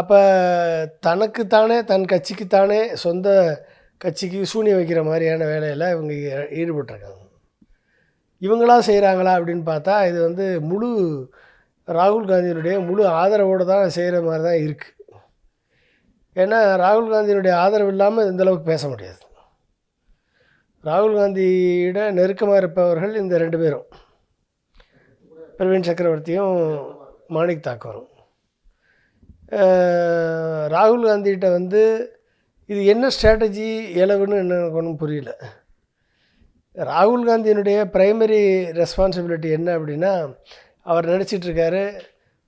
அப்போ தனக்குத்தானே தன் கட்சிக்குத்தானே சொந்த கட்சிக்கு சூனி வைக்கிற மாதிரியான வேலையில் இவங்க ஈடுபட்டிருக்காங்க. இவங்களா செய்கிறாங்களா அப்படின்னு பார்த்தா இது வந்து முழு ராகுல் காந்தியினுடைய முழு ஆதரவோடு தான் செய்கிற மாதிரி தான் இருக்குது ஏன்னா ராகுல் காந்தியினுடைய ஆதரவு இல்லாமல் இந்தளவுக்கு பேச முடியாது. ராகுல் காந்தியிட நெருக்கமாக இருப்பவர்கள் இந்த ரெண்டு பேரும். பிரவீன் சக்கரவர்த்தியும் மாணிக் தாக்கூரும். ராகுல் காந்திகிட்ட வந்து இது என்ன ஸ்ட்ராட்டஜி இலவுன்னு எனக்கு ஒன்றும் புரியல. ராகுல் காந்தியினுடைய ப்ரைமரி ரெஸ்பான்சிபிலிட்டி என்ன அப்படின்னா அவர் நினச்சிட்ருக்காரு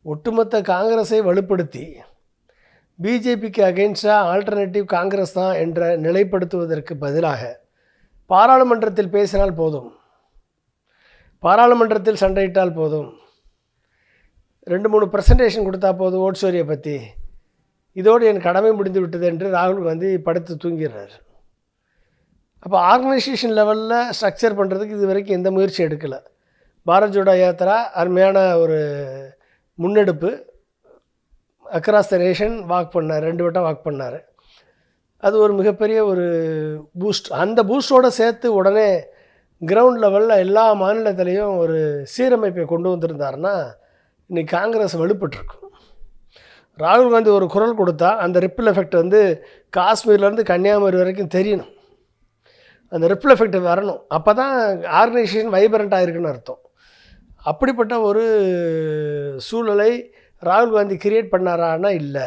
ஒட்டுமொத்த காங்கிரஸை வலுப்படுத்தி பிஜேபிக்கு அகெயின்ஸ்டாக ஆல்டர்னேட்டிவ் காங்கிரஸ் தான் என்ற நிலைப்படுத்துவதற்கு பதிலாக பாராளுமன்றத்தில் பேசினால் போதும். பாராளுமன்றத்தில் சண்டையிட்டால் போதும். ரெண்டு மூணு ப்ரெசன்டேஷன் கொடுத்தா போதும் ஓட்சோரியை பற்றி இதோடு என் கடமை முடிந்து விட்டது என்று ராகுல் காந்தி படுத்து தூங்கிடுறாரு. அப்போ ஆர்கனைசேஷன் லெவலில் ஸ்ட்ரக்சர் பண்ணுறதுக்கு இது வரைக்கும் எந்த முயற்சி எடுக்கலை. பாரத் ஜோடோ யாத்திரா அருமையான ஒரு முன்னெடுப்பு. அக்ராஸ் த நேஷன் வாக் பண்ணார் ரெண்டு வட்டம் வாக் பண்ணார். அது ஒரு மிகப்பெரிய ஒரு பூஸ்ட் அந்த பூஸ்டோடு சேர்த்து உடனே கிரவுண்ட் லெவலில் எல்லா மாநிலத்திலையும் ஒரு சீரமைப்பை கொண்டு வந்திருந்தாருன்னா இன்றைக்கி காங்கிரஸ் வலுப்பட்டுருக்கும். ராகுல் காந்தி ஒரு குரல் கொடுத்தா அந்த ரிப்பிள் எஃபெக்ட் வந்து காஷ்மீர்லேருந்து கன்னியாகுமரி வரைக்கும் தெரியணும். அந்த ரிப்பிள் எஃபெக்ட் வரணும். அப்போ தான் ஆர்கனைசேஷன் வைப்ரண்ட்டாக இருக்குன்னு அர்த்தம். அப்படிப்பட்ட ஒரு சூழலை ராகுல் காந்தி கிரியேட் பண்ணாரான்னா இல்லை.